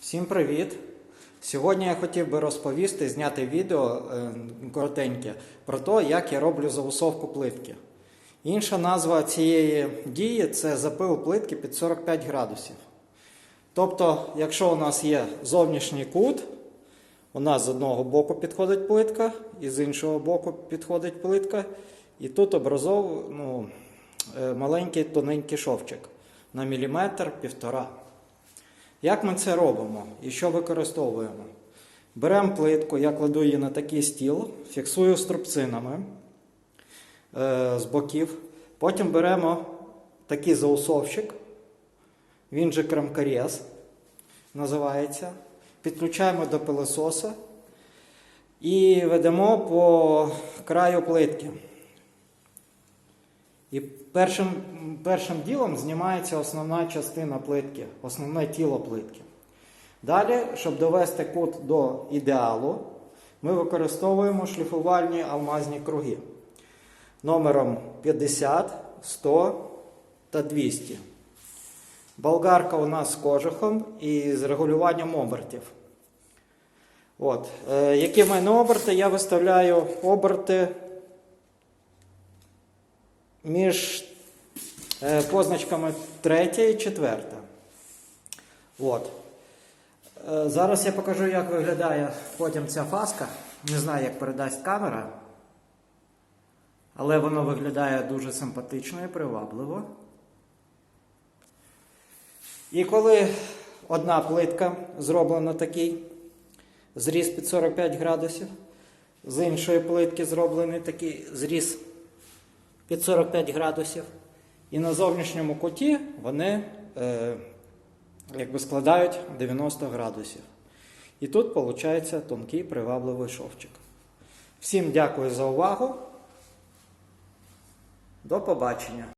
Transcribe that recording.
Всім привіт! Сьогодні я хотів би розповісти, зняти відео е, коротеньке про те, як я роблю заусовку плитки. Інша назва цієї дії це запил плитки під 45 градусів. Тобто, якщо у нас є зовнішній кут, у нас з одного боку підходить плитка, і з іншого боку підходить плитка, і тут образов ну, е, маленький тоненький шовчик на міліметр півтора. Як ми це робимо і що використовуємо? Беремо плитку, я кладу її на такий стіл, фіксую струбцинами е, з боків. Потім беремо такий заусовчик, він же крамкарез називається. Підключаємо до пилососа і ведемо по краю плитки. І першим, першим ділом знімається основна частина плитки, основне тіло плитки. Далі, щоб довести кут до ідеалу, ми використовуємо шліфувальні алмазні круги номером 50, 100 та 200. Болгарка у нас з кожухом і з регулюванням обертів. От. Е, які в мене оберти? Я виставляю оберти між е, позначками третя і четверта. От. Е, зараз я покажу, як виглядає потім ця фаска. Не знаю, як передасть камера. Але воно виглядає дуже симпатично і привабливо. І коли одна плитка зроблена такий зріз під 45 градусів, з іншої плитки зроблений такий зріз під 45 градусів. І на зовнішньому куті вони е, якби складають 90 градусів. І тут виходить тонкий привабливий шовчик. Всім дякую за увагу. До побачення.